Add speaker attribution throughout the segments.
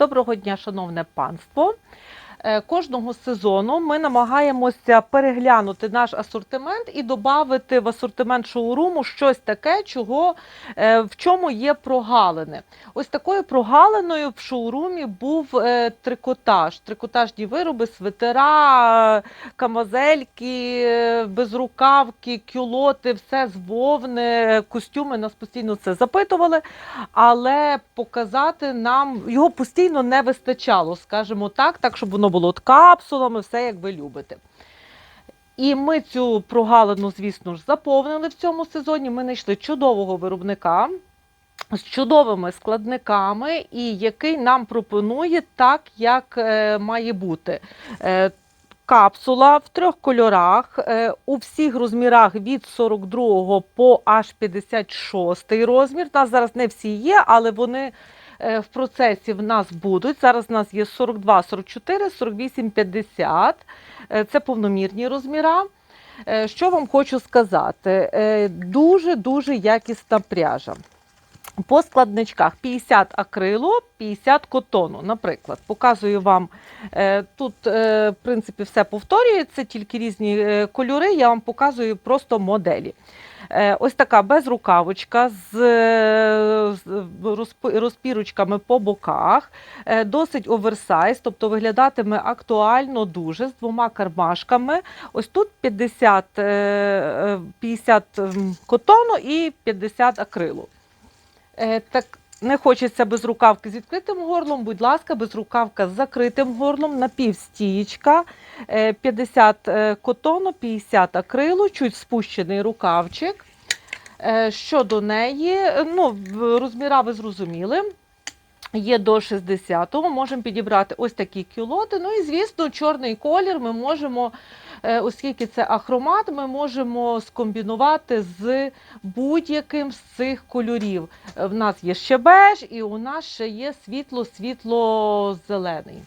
Speaker 1: Доброго дня, шановне панство. Е, Кожного сезону ми намагаємося переглянути наш асортимент і додати в асортимент шоуруму щось таке, чого е, в чому є прогалини. Ось такою прогалиною в шоурумі був е, трикотаж, трикотажні вироби, свитера, камазельки, безрукавки, кюлоти, все з вовни, костюми. Нас постійно це запитували але показати нам його постійно не вистачало, скажімо так, так, щоб воно було от капсулами, все як ви любите. І ми цю прогалину, звісно ж, заповнили в цьому сезоні. Ми знайшли чудового виробника з чудовими складниками, і який нам пропонує так, як е, має бути. Е, Капсула в трьох кольорах, е, у всіх розмірах від 42 по аж 56 розмір. Нас зараз не всі є, але вони в процесі в нас будуть. Зараз у нас є 42, 44, 48, 50. Е, Це повномірні розміра. Е, Що вам хочу сказати? Е, Дуже-дуже якісна пряжа. По складничках 50 акрилу, 50 котону. Наприклад, показую вам е, тут, е, в принципі, все повторюється, тільки різні е, кольори. Я вам показую просто моделі. Е, Ось така безрукавочка з, розпірочками по боках, е, досить оверсайз, тобто виглядатиме актуально дуже з двома кармашками. Ось тут 50, е, е, 50 котону і 50 акрилу. Так не хочеться без рукавки з відкритим горлом, будь ласка, без рукавка з закритим горлом, напівстієчка, е, 50 е, котону, 50 акрилу, чуть спущений рукавчик. Е, Щодо неї, е, ну, розміра ви зрозуміли. Є до 60-го, можемо підібрати ось такі кюлоти. Ну і звісно, чорний колір ми можемо, е, оскільки це ахромат, ми можемо скомбінувати з будь-яким з цих кольорів. Е, В нас є ще беж, і у нас ще є світло-світло-зелений.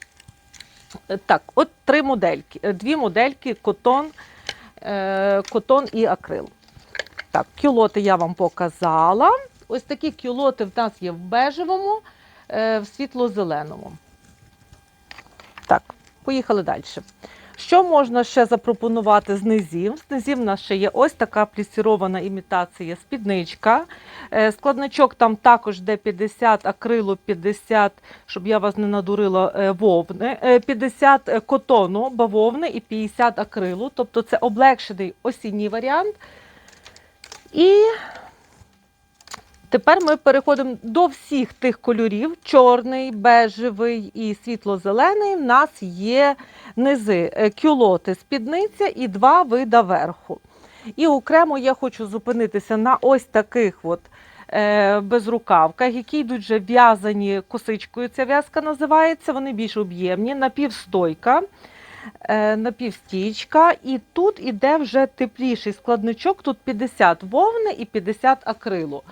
Speaker 1: Е, Так, от три модельки, дві модельки котон, котон і акрил. Так, кюлоти я вам показала. Ось такі кюлоти в нас є в бежевому, в світло-зеленому. Так, поїхали далі. Що можна ще запропонувати з низів? З низів в нас ще є ось така плісірована імітація спідничка. Е, Складничок там також де 50 акрилу, 50, щоб я вас не надурила, е, вовни, е, 50 е, котону, бавовни і 50 акрилу. Тобто це облегшений осінній варіант. І тепер ми переходимо до всіх тих кольорів: чорний, бежевий і світло-зелений. В нас є низи, е, кюлоти, спідниця і два вида верху. І окремо я хочу зупинитися на ось таких от е, безрукавках, які йдуть вже в'язані косичкою. Ця в'язка називається. Вони більш об'ємні, напівстойка. е, Напівстічка, і тут іде вже тепліший складничок. Тут 50 вовни і 50 акрилу.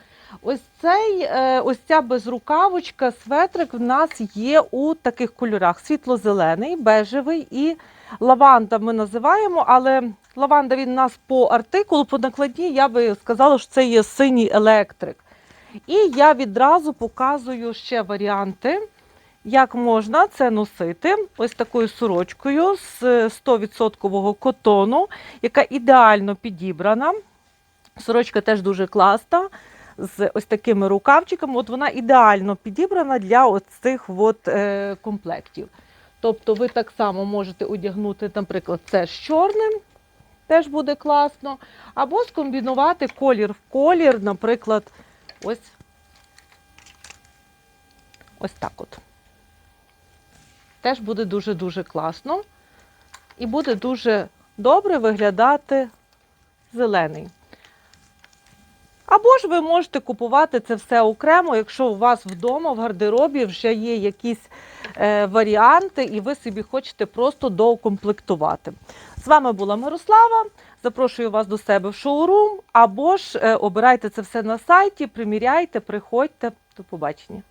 Speaker 1: Ось цей, е, ось ця безрукавочка, светрик в нас є у таких кольорах: світло-зелений, бежевий і лаванда ми називаємо, але лаванда він у нас по артикулу, по накладній, я би сказала, що це є синій електрик. І я відразу показую ще варіанти, як можна це носити. Ось такою сорочкою з 100% котону, яка ідеально підібрана. Сорочка теж дуже класна з ось такими рукавчиками. От вона ідеально підібрана для ось цих от, е, комплектів. Тобто ви так само можете одягнути, наприклад, це з чорним, теж буде класно. Або скомбінувати колір в колір, наприклад, ось, ось так от. Теж буде дуже-дуже класно. І буде дуже добре виглядати зелений. Або ж ви можете купувати це все окремо, якщо у вас вдома в гардеробі вже є якісь е, варіанти, і ви собі хочете просто доукомплектувати. З вами була Мирослава. Запрошую вас до себе в шоурум, або ж е, обирайте це все на сайті, приміряйте, приходьте. До побачення.